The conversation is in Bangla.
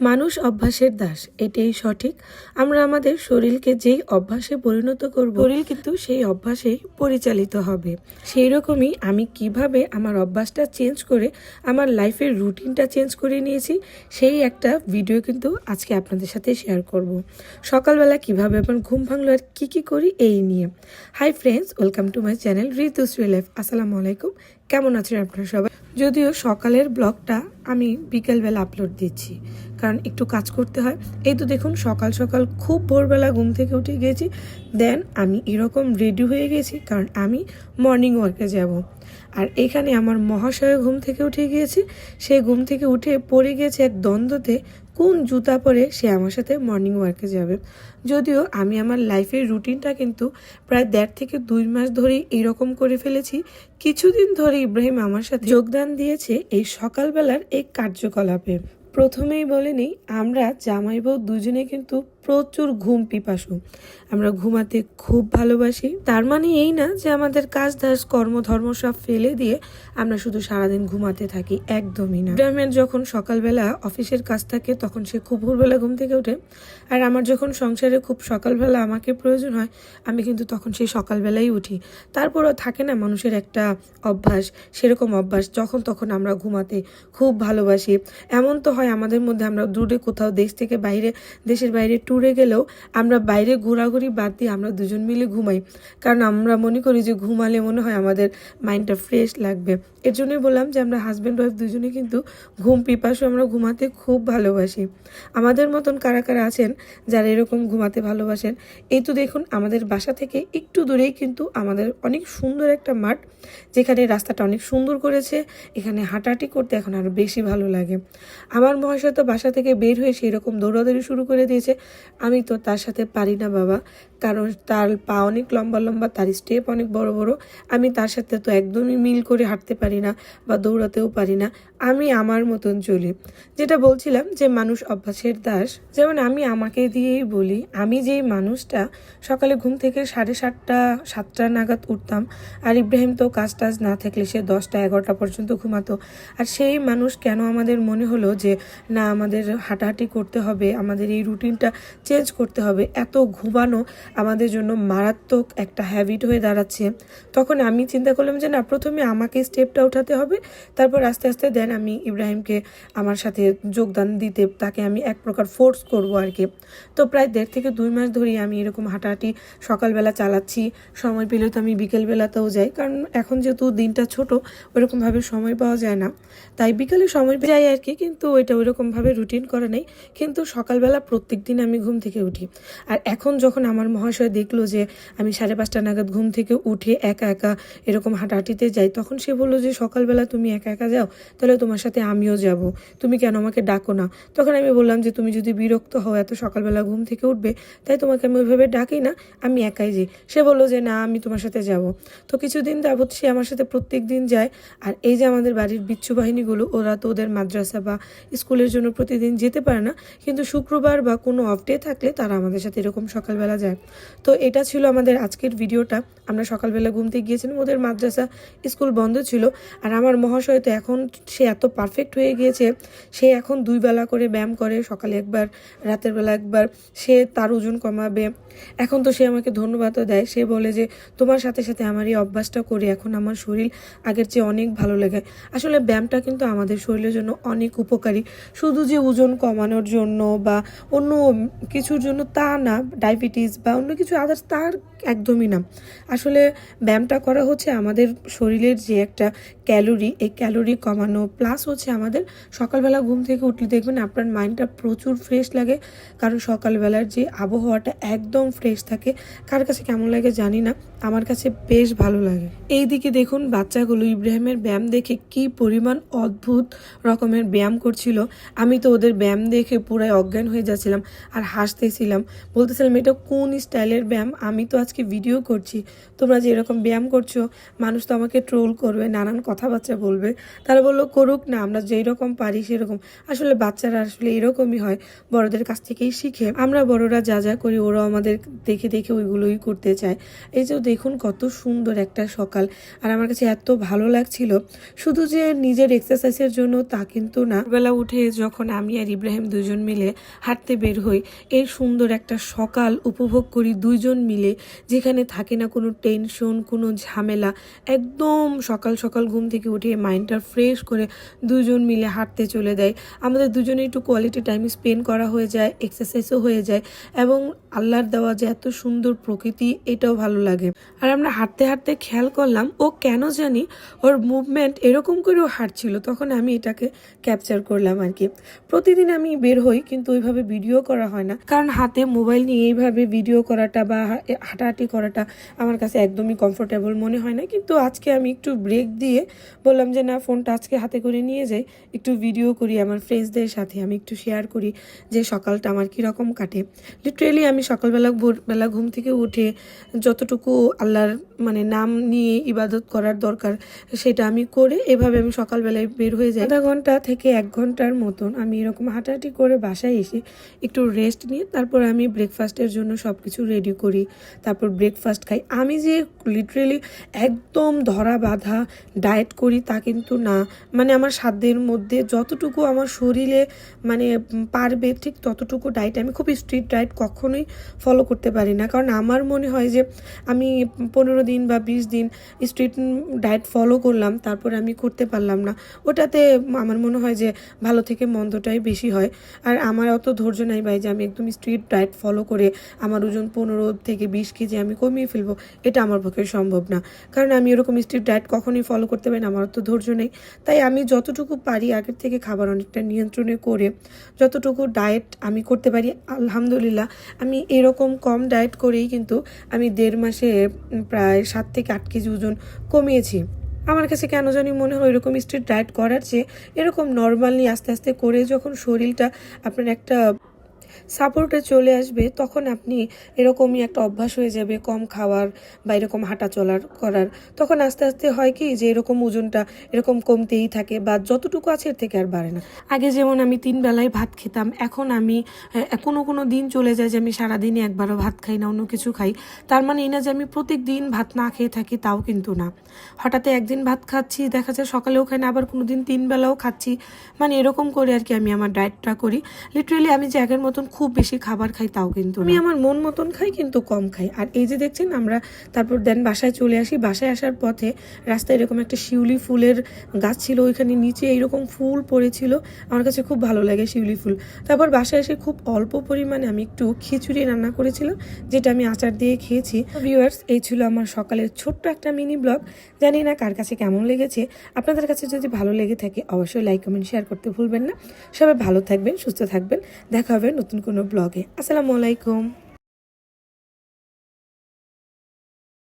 মানুষ অভ্যাসের দাস, এটাই সঠিক। আমরা আমাদের শরীরকে যেই অভ্যাসে পরিণত করব, শরীর কিন্তু সেই অভ্যাসেই পরিচালিত হবে। সেই রকমই আমি কীভাবে আমার অভ্যাসটা চেঞ্জ করে, আমার লাইফের রুটিনটা চেঞ্জ করে নিয়েছি, সেই একটা ভিডিও কিন্তু আজকে আপনাদের সাথে শেয়ার করব। সকালবেলা কীভাবে আমার ঘুম ভাঙলো আর কী কী করি, এই নিয়ে। Hi friends welcome to my channel Ritushree life আসসালামু আলাইকুম। কেমন আছেন আপনারা সবাই? যদিও সকালের ব্লগটা আমি বিকেলবেলা আপলোড দিচ্ছি। কারণ একটু কাজ করতে হয়। এই তো দেখুন, সকাল সকাল খুব ভোরবেলা ঘুম থেকে উঠে গিয়েছি। দেন আমি এরকম রেডি হয়ে গেছি কারণ আমি মর্নিং ওয়ার্কে যাব। আর এখানে আমার মহাশয় ঘুম থেকে উঠে গিয়েছে। সে ঘুম থেকে উঠে পড়ে গিয়েছে এক দ্বন্দ্বতে কোন জুতা পরে সে আমার সাথে মর্নিং ওয়ার্কে যাবে। যদিও আমি আমার লাইফের রুটিনটা কিন্তু প্রায় দেড় থেকে দুই মাস ধরেই এরকম করে ফেলেছি। কিছুদিন ধরে ইব্রাহিম আমার সাথে যোগদান দিয়েছে এই সকালবেলার এই কার্যকলাপে। প্রথমেই বলে নিই আমরা জামাইবাবু দুজনে কিন্তু প্রচুর ঘুম পিপাসু। আমরা ঘুমাতে খুব ভালোবাসি। তার মানে এই না যে আমাদের কাজ দাস কর্মধর্ম সব ফেলে দিয়ে আমরা শুধু সারাদিন ঘুমাতে থাকি, একদমই না। ইব্রাহিমের যখন সকালবেলা অফিসের কাজ থাকে, তখন সে খুব ভোরবেলা ঘুম থেকে ওঠে। আর আমার যখন সংসারে খুব সকালবেলা আমাকে প্রয়োজন হয়, আমি কিন্তু তখন সেই সকালবেলাই উঠি। তারপরও থাকে না মানুষের একটা অভ্যাস, সেরকম অভ্যাস, যখন তখন আমরা ঘুমাতে খুব ভালোবাসি। এমন তো হয় আমাদের মধ্যে আমরা দূরে কোথাও দেশ থেকে বাইরে, দেশের বাইরে ট্যুরে গেলেও আমরা বাইরে ঘোরাঘুরি বাদ দিয়ে আমরা দুজন মিলে ঘুমাই। কারণ আমরা মনে করি যে ঘুমালে মনে হয় আমাদের মাইন্ডটা ফ্রেশ লাগবে। এর জন্যই বললাম যে আমরা হাজব্যান্ড ওয়াইফ দুজনে কিন্তু ঘুম পিপাসু আমরা ঘুমাতে খুব ভালোবাসি। আমাদের মতন কারা কারা আছেন যারা এরকম ঘুমাতে ভালোবাসেন, এই তো দেখুন আমাদের বাসা থেকে একটু দূরেই কিন্তু আমাদের অনেক সুন্দর একটা মাঠ, যেখানে রাস্তাটা অনেক সুন্দর করেছে, এখানে হাঁটাহাঁটি করতে এখন আরও বেশি ভালো লাগে। আমার মহাশয় তো বাসা থেকে বের হয়ে সেই রকম দৌড়াদৌড়ি শুরু করে দিয়েছে। আমি তো তার সাথে পারি না, বাবা। কারণ তার পা অনেক লম্বা লম্বা, তার স্টেপ অনেক বড় বড়। আমি তার সাথে তো একদমই মিল করে হাঁটতে পারি না বা দৌড়াতেও পারি না। আমি আমার মতন চলি। যেটা বলছিলাম যে মানুষ অভ্যাসের দাস। যেমন আমি আমাকে দিয়েই বলি, আমি যেই মানুষটা সকালে ঘুম থেকে সাড়ে সাতটা সাতটা নাগাদ উঠতাম আর ইব্রাহিম তো কাজ টাজ না থাকলে সে দশটা, এগারোটা পর্যন্ত ঘুমাতো। আর সেই মানুষ কেন আমাদের মনে হলো যে, না, আমাদের হাঁটাহাঁটি করতে হবে, আমাদের এই রুটিনটা চেঞ্জ করতে হবে। এত ঘুমানো আমাদের জন্য মারাত্মক একটা হ্যাবিট হয়ে দাঁড়াচ্ছে। তখন আমি চিন্তা করলাম যে, না, প্রথমে আমাকে স্টেপটা উঠাতে হবে। তারপর আস্তে আস্তে দেন আমি ইব্রাহিমকে আমার সাথে যোগদান দিতে, তাকে আমি এক প্রকার ফোর্স করব আর কি। তো প্রায় দেড় থেকে দুই মাস ধরেই আমি এরকম হাঁটাহাঁটি সকালবেলা চালাচ্ছি। সময় পেলে তো আমি বিকেলবেলাতেও যাই। কারণ এখন যেহেতু দিনটা ছোট ওইরকমভাবে সময় পাওয়া যায় না। তাই বিকালে সময় যাই আর কি, কিন্তু ওইটা ওইরকমভাবে রুটিন করা নেই। কিন্তু সকালবেলা প্রত্যেক দিন আমি ঘুম থেকে উঠি। আর এখন যখন আমার মহাশয় দেখল যে আমি সাড়ে পাঁচটা নাগাদ ঘুম থেকে উঠে একা একা এরকম হাঁটাহাঁটিতে যাই, তখন সে বলল যে, সকালবেলা তুমি একা একা যাও, তাহলে তোমার সাথে আমিও যাব। তুমি কেন আমাকে ডাকো না? তখন আমি বললাম যে, তুমি যদি বিরক্ত হও, এত সকালবেলা ঘুম থেকে উঠবে, তাই তোমাকে আমি ওইভাবে ডাকি না, আমি একাই যাই। সে বলল যে, না, আমি তোমার সাথে যাব। তো কিছুদিন যাবৎ সে আমার সাথে প্রত্যেক দিন যায়। আর এই যে আমাদের বাড়ির বিচ্ছু বাহিনীগুলো, ওরা তো ওদের মাদ্রাসা বা স্কুলের জন্য প্রতিদিন যেতে পারে না, কিন্তু শুক্রবার বা কোনো অফ ডে থাকলে তারা আমাদের সাথে এরকম সকালবেলা যায়। তো এটা ছিল আমাদের আজকের ভিডিওটা। আমরা সকালবেলা ঘুমতে গিয়েছিলাম, ওদের মাদ্রাসা স্কুল বন্ধ ছিল। আর আমার মহাশয় তো এখন সে এত পারফেক্ট হয়ে গিয়েছে, সে এখন দুই বেলা করে ব্যায়াম করে, সকালে একবার, রাতের বেলা একবার, সে তার ওজন কমাবে। এখন তো সে আমাকে ধন্যবাদও দেয়। সে বলে যে, তোমার সাথে সাথে আমার এই অভ্যাসটা করে এখন আমার শরীর আগের চেয়ে অনেক ভালো লাগে আসলে ব্যায়ামটা কিন্তু আমাদের শরীরের জন্য অনেক উপকারী। শুধু যে ওজন কমানোর জন্য বা অন্য কিছুর জন্য তা না ডায়াবেটিস বা অন্য কিছু আদার্স তার একদমই না। আসলে ব্যায়ামটা করা হচ্ছে আমাদের শরীরের যে একটা ক্যালোরি এই ক্যালোরি কমানো প্লাস হচ্ছে আমাদের সকালবেলা ঘুম থেকে উঠলে দেখবেন আপনার মাইন্ডটা প্রচুর ফ্রেশ লাগে। কারণ সকালবেলার যে আবহাওয়াটা একদম ফ্রেশ থাকে, কার কাছে কেমন লাগে জানি না, আমার কাছে বেশ ভালো লাগে। এই দিকে দেখুন বাচ্চাগুলো ইব্রাহিমের ব্যায়াম দেখে কি পরিমাণ অদ্ভুত রকমের ব্যায়াম করছিল। আমি তো ওদের ব্যায়াম দেখে পুরাই অজ্ঞান হয়ে যাচ্ছিলাম। আর হাসতেছিলাম। বলতেছিলাম, এটা কোন স্টাইলের ব্যায়াম? আমি তো আজকে ভিডিও করছি। তোমরা যে এরকম ব্যায়াম করছ, মানুষ তো আমাকে ট্রোল করবে, নানান কথাবার্তা বলবে। তারা বলল, করুক না, আমরা যেই রকম পারি সেরকম। আসলে বাচ্চারা আসলে এরকমই হয়, বড়দের কাছ থেকেই শিখে। আমরা বড়রা যা যা করি, ওরাও আমাদের দেখে দেখে ওইগুলোই করতে চায়। এই যে দেখুন কত সুন্দর একটা সকাল। আর আমার কাছে এত ভালো লাগছিল। শুধু যে নিজের এক্সারসাইজের জন্য তা কিন্তু না। বেলা উঠে যখন আমি আর ইব্রাহিম দুজন মিলে হাঁটতে বের হই এই সুন্দর একটা সকাল উপভোগ করি দুইজন মিলে, যেখানে থাকে না কোনো টেনশন কোনো ঝামেলা। একদম সকাল সকাল ঘুম থেকে উঠে মাইন্ডটা ফ্রেশ করে দুজন মিলে হাঁটতে চলে দেয় আমাদের দুজনে একটু কোয়ালিটি টাইম স্পেন্ড করা হয়ে যায় এক্সারসাইজও হয়ে যায় এবং আল্লাহর দেওয়া যে এত সুন্দর প্রকৃতি, এটাও ভালো লাগে। আর আমরা হাঁটতে হাঁটতে খেয়াল করলাম, ও কেন জানি ওর মুভমেন্ট এরকম করেও হাঁটছিল। তখন আমি এটাকে ক্যাপচার করলাম আর কি। প্রতিদিন আমি বের হই, কিন্তু ওইভাবে ভিডিও করা হয় না। কারণ হাতে মোবাইল নিয়ে এইভাবে ভিডিও করাটা বা হাঁটাহাঁটি করাটা আমার কাছে একদমই কমফোর্টেবল মনে হয় না। কিন্তু আজকে আমি একটু ব্রেক দিয়ে বললাম যে, না ফোনটা আজকে হাতে করে নিয়ে যাই। একটু ভিডিও করি আমার ফ্রেন্ডসদের সাথে, আমি একটু শেয়ার করি যে, সকালটা আমার কীরকম কাটে। লিটারেলি আমি সকালবেলা, ভোরবেলা ঘুম থেকে উঠে যতটুকু আল্লাহর মানে নাম নিয়ে ইবাদত করার দরকার সেটা আমি করে এভাবে আমি সকালবেলায় বের হয়ে যাই। আধা ঘণ্টা থেকে এক ঘণ্টার মতন আমি এরকম হাঁটাহাঁটি করে বাসায় এসে একটু রেস্ট নিয়ে, তারপর আমি ব্রেকফাস্টের জন্য সব কিছু রেডি করি। তারপর ব্রেকফাস্ট খাই। আমি যে লিটারেলি একদম ধরা বাঁধা ডায়েট করি তা কিন্তু না। মানে আমার সাধ্যের মধ্যে যতটুকু আমার শরীরে মানে পারবে ঠিক ততটুকু ডায়েট আমি খুব স্ট্রিট ডায়েট কখনোই ফলো করতে পারি না। কারণ আমার মনে হয় যে আমি পনেরো দিন বা বিশ দিন স্ট্রিট ডায়েট ফলো করলাম, তারপর আমি করতে পারলাম না। ওটাতে আমার মনে হয় যে ভালো থেকে মন্দটাই বেশি হয়। আর আমার অত ধৈর্য নাই ভাই যে আমি একদম স্ট্রিট ডায়েট ফলো করে আমার ওজন পনেরো থেকে বিশ কেজি আমি কমিয়ে ফেলব, এটা আমার পক্ষে সম্ভব না। কারণ আমি এরকম স্ট্রিট ডায়েট কখনোই ফলো করতে পারি না, আমার তো ধৈর্য নেই। তাই আমি যতটুকু পারি আগের থেকে খাবার অনেকটা নিয়ন্ত্রণে করে যতটুকু ডায়েট আমি করতে পারি, আলহামদুলিল্লাহ, আমি এরকম কম ডায়েট করেই কিন্তু আমি দেড় মাসে প্রায় সাত থেকে আট কেজি ওজন কমিয়েছি। আমার কাছে কেন জানি মনে হয় এরকম স্ট্রিট ডায়েট করার চেয়ে এরকম নর্মালি আস্তে আস্তে করে যখন শরীরটা আপনার একটা সাপোর্টে চলে আসবে, তখন আপনি এরকমই একটা অভ্যাস হয়ে যাবে কম খাওয়ার বা এরকম হাঁটা চলার করার। তখন আস্তে আস্তে হয় কি যে এরকম ওজনটা এরকম কমতেই থাকে বা যতটুকু আছে এর থেকে আর বাড়ে না। আগে যেমন আমি তিন বেলায় ভাত খেতাম, এখন আমি কোনো কোনো দিন চলে যায় যে আমি সারাদিনে একবারও ভাত খাই না, অন্য কিছু খাই। তার মানে এই না যে আমি প্রত্যেক দিন ভাত না খেয়ে থাকি তাও কিন্তু না। হঠাৎ একদিন ভাত খাচ্ছি, দেখা যায় সকালেও খাই না, আবার কোনো দিন তিন বেলাও খাচ্ছি। মানে এরকম করে আর কি আমি আমার ডায়েটটা করি। লিটারেলি আমি যে আগের মতন খুব বেশি খাবার খাই তাও কিন্তু আমি আমার মন মতন খাই কিন্তু কম খাই। আর এই যে দেখছেন আমরা তারপর দেন বাসায় চলে আসি। বাসায় আসার পথে রাস্তায় এরকম একটা শিউলি ফুলের গাছ ছিল ওইখানে নিচে এইরকম ফুল পড়েছিল। আমার কাছে খুব ভালো লাগে শিউলি ফুল। তারপর বাসায় এসে খুব অল্প পরিমাণে আমি একটু খিচুড়ি রান্না করেছিলাম যেটা আমি আচার দিয়ে খেয়েছি। ভিউয়ার্স এই ছিল আমার সকালের ছোট্ট একটা মিনি ব্লগ জানি না কার কাছে কেমন লেগেছে। আপনাদের কাছে যদি ভালো লেগে থাকে অবশ্যই লাইক কমেন্ট শেয়ার করতে ভুলবেন না। সবাই ভালো থাকবেন সুস্থ থাকবেন। দেখা হবে নতুন কোনো ব্লগে। আসসালামু আলাইকুম।